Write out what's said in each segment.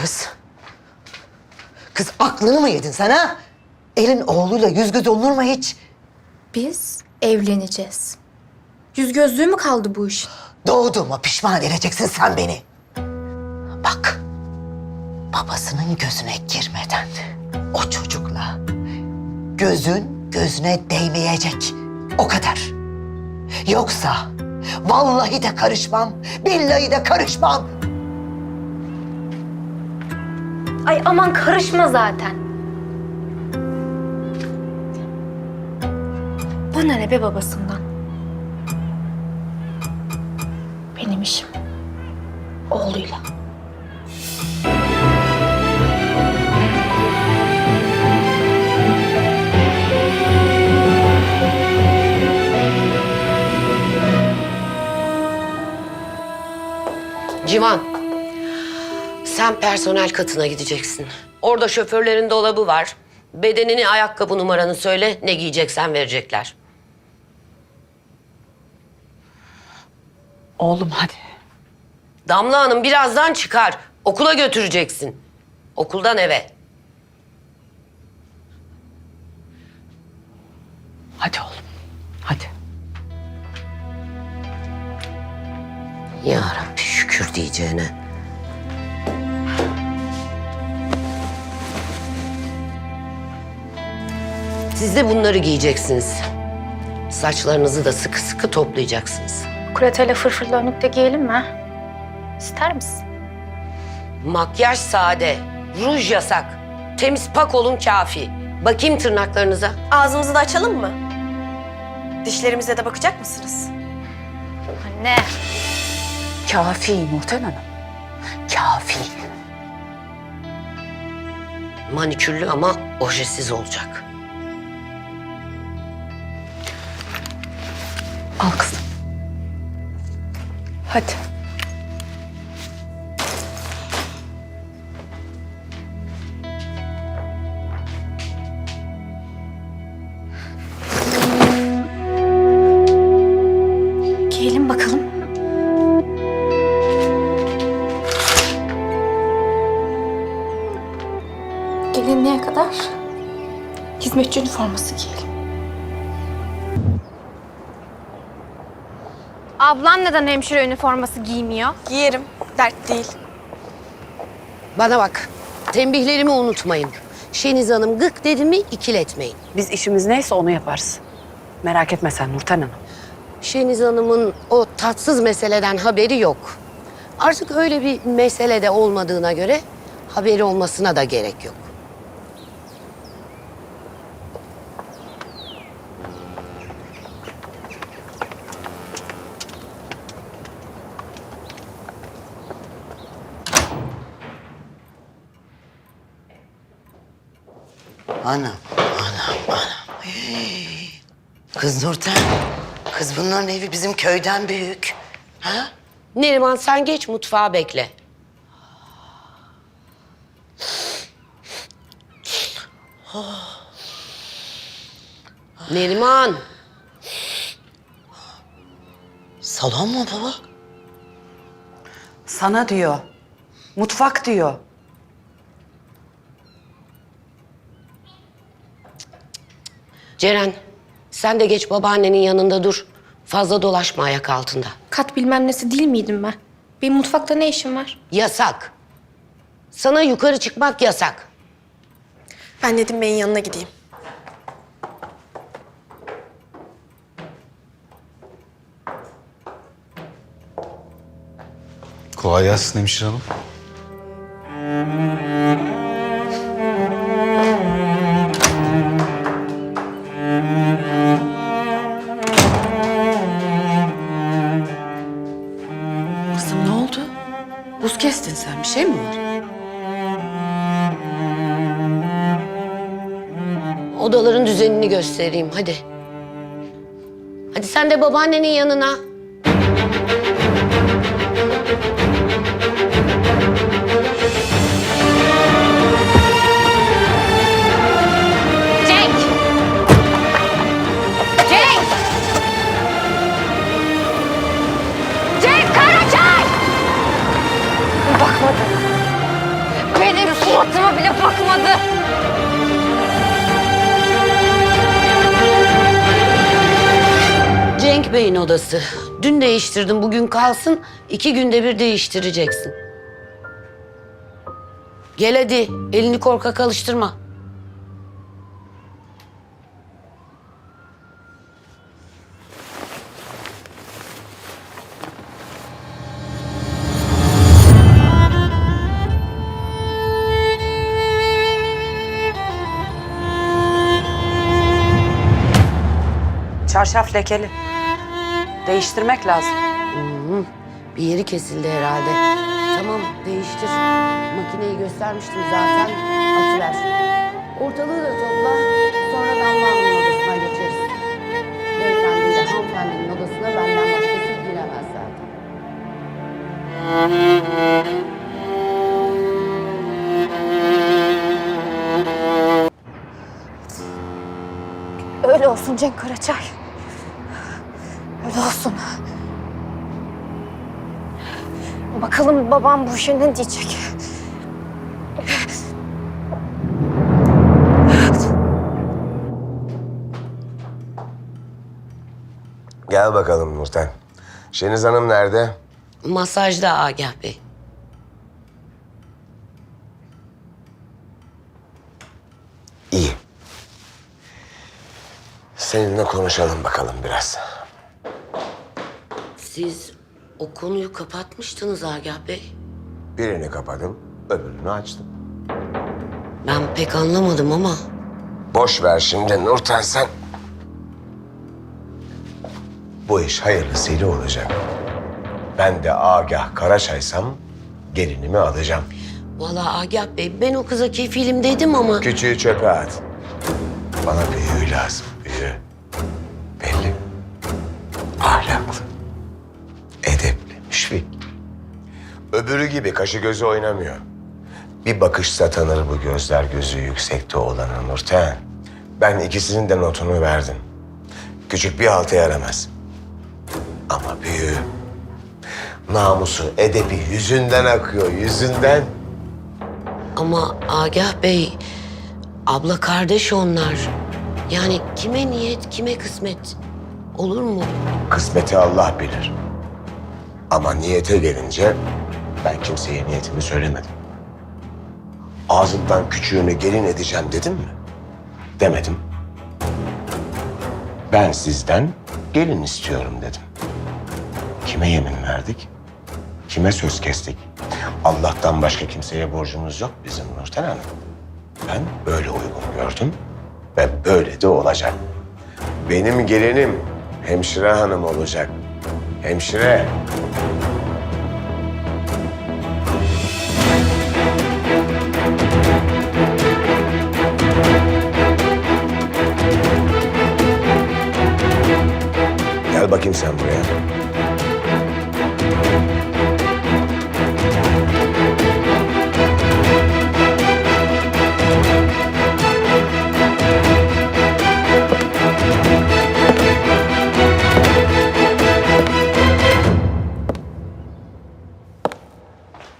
kız? Kız aklını mı yedin sen ha? Elin oğluyla yüz göz olur mu hiç? Biz evleneceğiz. Yüz gözlüğü mü kaldı bu iş? Doğduğuma pişman edeceksin sen beni. Bak, babasının gözüne girmeden o çocukla gözün gözüne değmeyecek. O kadar. Yoksa vallahi de karışmam, billahi de karışmam. Ay aman karışma zaten. Bana ne be babasından? Benim işim oğluyla. Civan, sen personel katına gideceksin. Orada şoförlerin dolabı var. Bedenini, ayakkabı numaranı söyle, ne giyeceksen verecekler. Oğlum hadi. Damla Hanım birazdan çıkar. Okula götüreceksin. Okuldan eve. Hadi oğlum. Hadi. Ya Rabbi şükür diyeceğine. Siz de bunları giyeceksiniz. Saçlarınızı da sıkı sıkı toplayacaksınız. Kuretele fırfırlı önlük de giyelim mi? İster misin? Makyaj sade, ruj yasak. Temiz pak olun kafi. Bakayım tırnaklarınıza. Ağzımızı da açalım mı? Dişlerimize de bakacak mısınız? Anne. Kafi Nurten Hanım. Kafi. Manikürlü ama ojesiz olacak. Al kızım. Hadi. Giyelim bakalım. Gelinliğe kadar hizmetçi üniforması giyelim. Ablan neden hemşire üniforması giymiyor? Giyerim. Dert değil. Bana bak, tembihlerimi unutmayın. Şeniz Hanım gık dedi mi ikiletmeyin. Biz işimiz neyse onu yaparız. Merak etme sen Nurten Hanım. Şeniz Hanım'ın o tatsız meseleden haberi yok. Artık öyle bir meselede olmadığına göre haberi olmasına da gerek yok. Anam, anam, anam. Hey. Kız Nurten, kız bunların evi bizim köyden büyük. Ha? Neriman sen geç mutfağa bekle. Neriman, Salon mu baba? Sana diyor. Mutfak diyor. Ceren sen de geç babaannenin yanında dur. Fazla dolaşma ayak altında. Kat bilmem nesi değil miydim ben? Benim mutfakta ne işim var? Yasak. Sana yukarı çıkmak yasak. Ben Nedim Bey'in yanına gideyim. Kolay gelsin hemşire hanım. Odaların düzenini göstereyim hadi. Hadi sen de babaannenin yanına. Bey'in odası. Dün değiştirdim, bugün kalsın. İki günde bir değiştireceksin. Gel hadi, elini korkak alıştırma. Çarşaf lekeli. Değiştirmek lazım. Bir yeri kesildi herhalde. Tamam, değiştir. Makineyi göstermiştim zaten. Atıver. Ortalığı da topla. Sonra Damla Hanım'ın odasına geçeriz. Beyefendiyle hanımefendinin odasına benden başkası giremez zaten. Öyle olsun Cenk Karaçay. Olsun. Bakalım babam bu işe ne diyecek? Gel bakalım Nurten. Şeniz Hanım nerede? Masajda Agah Bey. İyi. Seninle konuşalım bakalım biraz. Siz o konuyu kapatmıştınız Agah Bey. Birini kapadım, öbürünü açtım. Ben pek anlamadım ama Boş ver şimdi Nurten sen. Bu iş hayırlısıyla olacak. Ben de Agah Karaçaysam gelinimi alacağım. Vallahi Agah Bey ben o kıza kefilim dedim ama Küçüğü çöpe at. Bana büyüğü lazım, Öbürü gibi kaşı gözü oynamıyor. Bir bakışsa tanır bu gözler gözü yüksekte olanı Nurten. Ben ikisinin de notunu verdim. Küçük bir halta yaramaz. Ama büyüğü. Namusu, edebi yüzünden akıyor, yüzünden. ama Agah Bey abla kardeş onlar. Yani kime niyet kime kısmet olur mu? Kısmeti Allah bilir. Ama niyete gelince ben kimseye niyetimi söylemedim. Ağzımdan küçüğünü gelin edeceğim dedim mi? Demedim. Ben sizden gelin istiyorum dedim. Kime yemin verdik? Kime söz kestik? Allah'tan başka kimseye borcumuz yok bizim Nurten Hanım. Ben böyle uygun gördüm ve böyle de olacak. Benim gelinim hemşire hanım olacak. Hemşire. Gel bakayım sen buraya.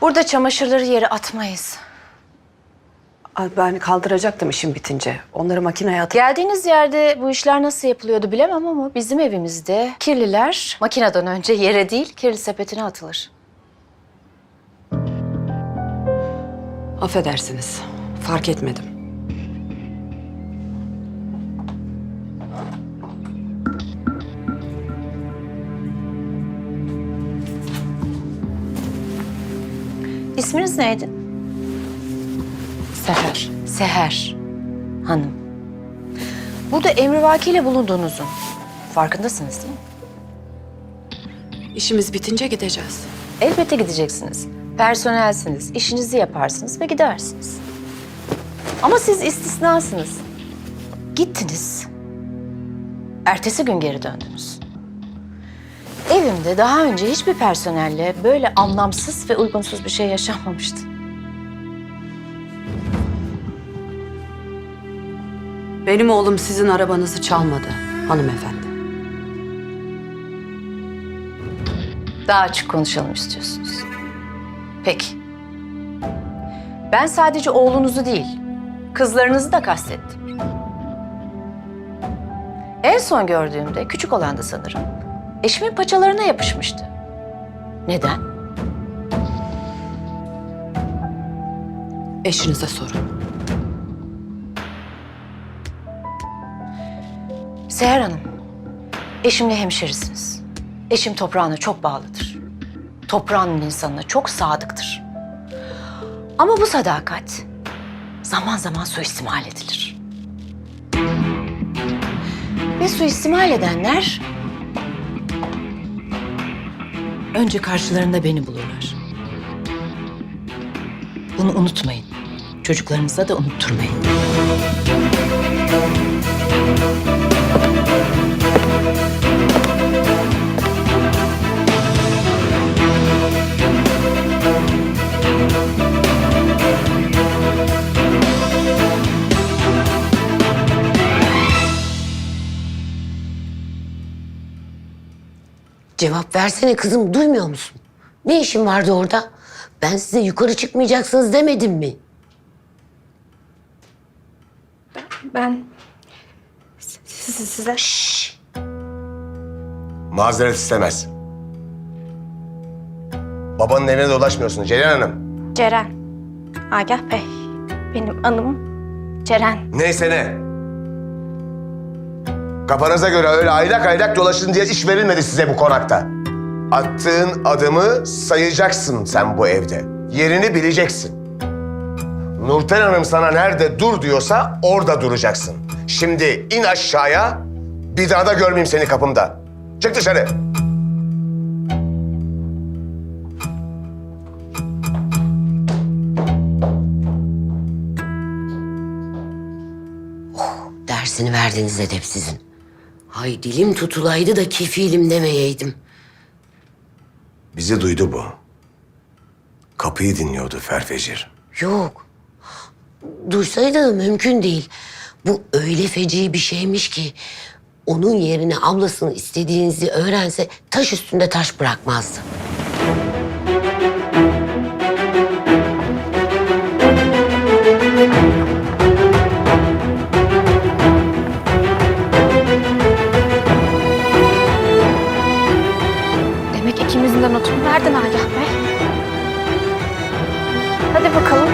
Burada çamaşırları yere atmayız. Ay, Ben kaldıracaktım işim bitince. Onları makineye atıp... Geldiğiniz yerde bu işler nasıl yapılıyordu bilemem ama bizim evimizde kirliler makineden önce yere değil kirli sepetine atılır. Affedersiniz. Fark etmedim. İsminiz neydi? Seher. Seher Hanım. Burada emrivakiyle bulunduğunuzun farkındasınız değil mi? İşimiz bitince gideceğiz. Elbette gideceksiniz. Personelsiniz, işinizi yaparsınız ve gidersiniz. Ama siz istisnasınız. Gittiniz. Ertesi gün geri döndünüz. Evimde daha önce hiçbir personelle böyle anlamsız ve uygunsuz bir şey yaşanmamıştı. Benim oğlum sizin arabanızı çalmadı hanımefendi. Daha açık konuşalım istiyorsunuz. Peki. Ben sadece oğlunuzu değil, kızlarınızı da kastettim. En son gördüğümde küçük olandı sanırım. Eşimin paçalarına yapışmıştı. Neden? Eşinize sorun. Seher Hanım, eşimle hemşerisiniz. Eşim toprağına çok bağlıdır. Toprağının insanına çok sadıktır. Ama bu sadakat zaman zaman suistimal edilir. Ve suistimal edenler önce karşılarında beni bulurlar. Bunu unutmayın. Çocuklarınıza da unutturmayın. Cevap versene kızım duymuyor musun? Ne işin vardı orada? Ben size yukarı çıkmayacaksınız demedim mi? Ben size, size Mazeret istemez. Babanın evine dolaşmıyorsun Ceylan Hanım. Ceren. Agah Bey. Benim anım Ceren. Neyse ne. Kafanıza göre öyle aylak aylak dolaşın diye iş verilmedi size bu konakta. Attığın adımı sayacaksın sen bu evde. Yerini bileceksin. Nurten Hanım sana nerede dur diyorsa orada duracaksın. Şimdi in aşağıya, bir daha da görmeyeyim seni kapımda. Çık dışarı. Dersini verdiniz edepsizin. Hay dilim tutulaydı da kefilim demeyeydim. Bizi duydu bu. Kapıyı dinliyordu Ferfecir. Yok. Duysaydı da mümkün değil. Bu öyle feci bir şeymiş ki... ...onun yerine ablasını istediğinizi öğrense taş üstünde taş bırakmazdı. Bakalım.